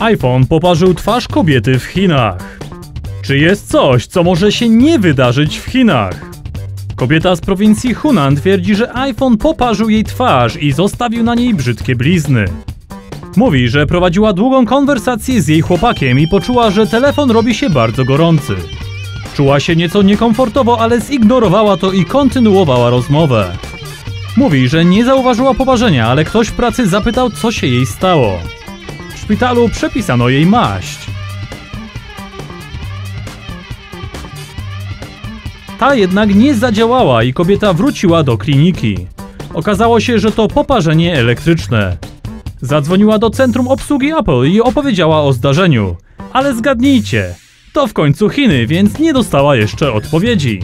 iPhone poparzył twarz kobiety w Chinach. Czy jest coś, co może się nie wydarzyć w Chinach? Kobieta z prowincji Hunan twierdzi, że iPhone poparzył jej twarz i zostawił na niej brzydkie blizny. Mówi, że prowadziła długą konwersację z jej chłopakiem i poczuła, że telefon robi się bardzo gorący. Czuła się nieco niekomfortowo, ale zignorowała to i kontynuowała rozmowę. Mówi, że nie zauważyła poparzenia, ale ktoś w pracy zapytał, co się jej stało. Szpitalu przepisano jej maść. Ta jednak nie zadziałała i kobieta wróciła do kliniki. Okazało się, że to poparzenie elektryczne. Zadzwoniła do centrum obsługi Apple i opowiedziała o zdarzeniu. Ale zgadnijcie, to w końcu Chiny, więc nie dostała jeszcze odpowiedzi.